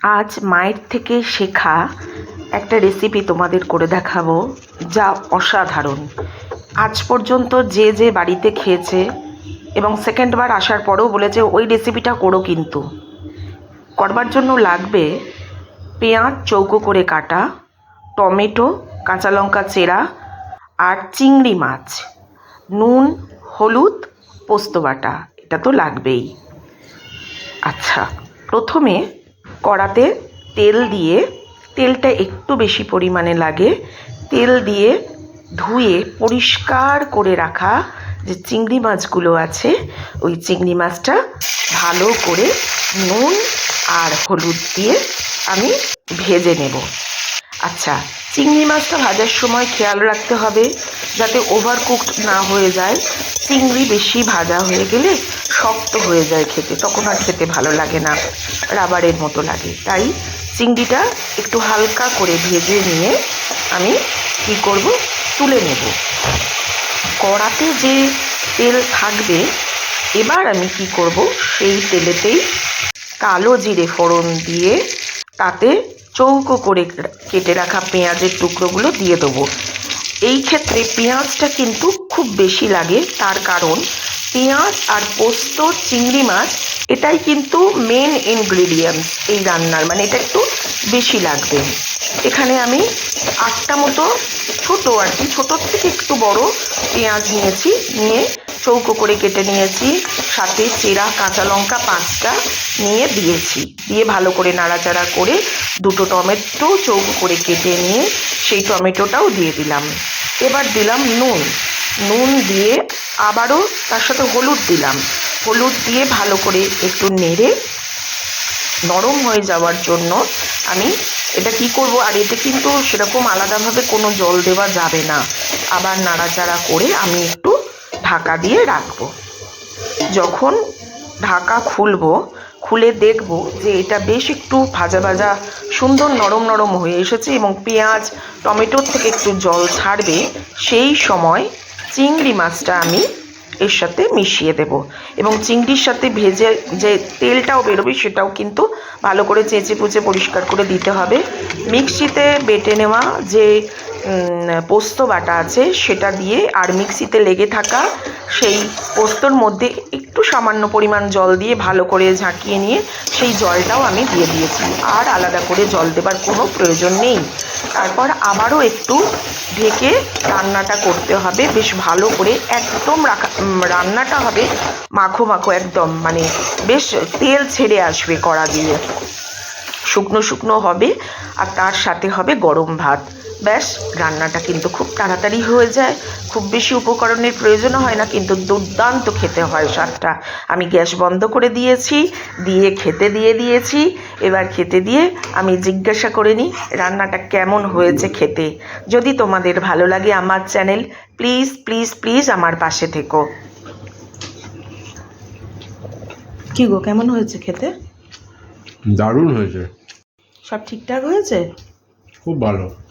আজ মায়ের থেকে শেখা একটা রেসিপি তোমাদের করে দেখাবো, যা অসাধারণ। আজ পর্যন্ত যে যে বাড়িতে খেয়েছে এবং সেকেন্ডবার আসার পরেও বলেছে, ওই রেসিপিটা করো কিন্তু। করবার জন্য লাগবে পেঁয়াজ চৌকো করে কাটা, টমেটো, কাঁচা লঙ্কা চেরা আর চিংড়ি মাছ, নুন, হলুদ, পোস্ত বাটা। এটা তো লাগবেই। আচ্ছা প্রথমে কড়াতে তেল দিয়ে, তেলটা একটু বেশি পরিমাণে লাগে, তেল দিয়ে ধুয়ে পরিষ্কার করে রাখা যে চিংড়ি মাছগুলো আছে, ওই চিংড়ি মাছটা ভালো করে নুন আর হলুদ দিয়ে আমি ভেজে নেব। আচ্ছা চিংড়ি মাছটা ভাজার সময় খেয়াল রাখতে হবে, যাতে ওভার কুকড না হয়ে যায়। চিংড়ি বেশি ভাজা হয়ে গেলে শক্ত হয়ে যায় খেতে, তখন আর খেতে ভালো লাগে না, রাবারের মতো লাগে। তাই চিংড়িটা একটু হালকা করে ভেজে নিয়ে আমি কি করব? তুলে নেব। কড়াতে যে তেল থাকবে, এবার আমি কি করব? সেই তেলেতেই কালো জিরে ফোড়ন দিয়ে তাতে চৌকো করে কেটে রাখা পেঁয়াজের টুকরোগুলো দিয়ে দেবো। এই ক্ষেত্রে পেঁয়াজটা কিন্তু খুব বেশি লাগে, তার কারণ পেঁয়াজ আর পোস্ত চিংড়ি মাছ, এটাই কিন্তু মেন ইনগ্রিডিয়েন্টস এই রান্নার। মানে এটা একটু বেশি লাগবে। এখানে আমি আটটা মতো ছোটো আর কি ছোটোর থেকে একটু বড় পেঁয়াজ নিয়েছি, নিয়ে চৌকো করে কেটে নিয়েছি, সাথে চেরা, কাঁচা লঙ্কা পাঁচটা নিয়ে দিয়েছি। দিয়ে ভালো করে নাড়াচাড়া করে দুটো টমেটো চৌকো করে কেটে নিয়ে সেই টমেটোটাও দিয়ে দিলাম। এবার দিলাম নুন। নুন দিয়ে আবারও তার সাথে হলুদ দিলাম। হলুদ দিয়ে ভালো করে একটু নেড়ে নরম হয়ে যাওয়ার জন্য আমি এটা কি করব, আর এতে কিন্তু সেরকম আলাদাভাবে কোনো জল দেওয়া যাবে না। আবার নাড়াচাড়া করে আমি একটু ঢাকা দিয়ে রাখব। যখন ঢাকা খুলবো, খুলে দেখব যে এটা বেশ একটু ভাজা ভাজা, সুন্দর নরম নরম হয়ে এসেছে এবং পেঁয়াজ, টমেটোর থেকে একটু জল ছাড়বে, সেই সময় চিংড়ি মাছটা আমি এর সাথে মিশিয়ে দেব। এবং চিংড়ির সাথে ভেজে যে তেলটাও বেরোবে সেটাও কিন্তু ভালো করে চেঁচে পুচে পরিষ্কার করে দিতে হবে। মিক্সিতে বেটে নেওয়া যে পোস্ত বাটা আছে সেটা দিয়ে আর মিক্সিতে লেগে থাকা সেই পোস্তর মধ্যে একটু সামান্য পরিমাণ জল দিয়ে ভালো করে ঝাঁকিয়ে নিয়ে সেই জলটাও আমি দিয়ে দিয়েছি। আর আলাদা করে জল দেবার কোনো প্রয়োজন নেই। তারপর আবারও একটু ঢেকে রান্নাটা করতে হবে। বেশ ভালো করে একদম রাখা রান্নাটা হবে মাখো মাখো একদম। মানে বেশ তেল ছেড়ে আসবে কড়া দিয়ে। শুকনো শুকনো হবে আর তার সাথে হবে গরম ভাত। ব্যাস, রান্নাটা কিন্তু খুব তাড়াতাড়ি হয়ে যায়। খুব বেশি উপকরণের প্রয়োজনও হয় না, কিন্তু দুর্দান্ত খেতে হয় স্বাদটা। আমি গ্যাস বন্ধ করে দিয়েছি, দিয়ে খেতে দিয়ে দিয়েছি। এবার খেতে দিয়ে আমি জিজ্ঞাসা করে নিই, রান্নাটা কেমন হয়েছে খেতে? যদি তোমাদের ভালো লাগে আমার চ্যানেল, প্লিজ প্লিজ প্লিজ আমার পাশে থেকো। কি গো, কেমন হয়েছে খেতে? দারুণ হয়েছে। সব ঠিকঠাক হয়েছে? খুব ভালো।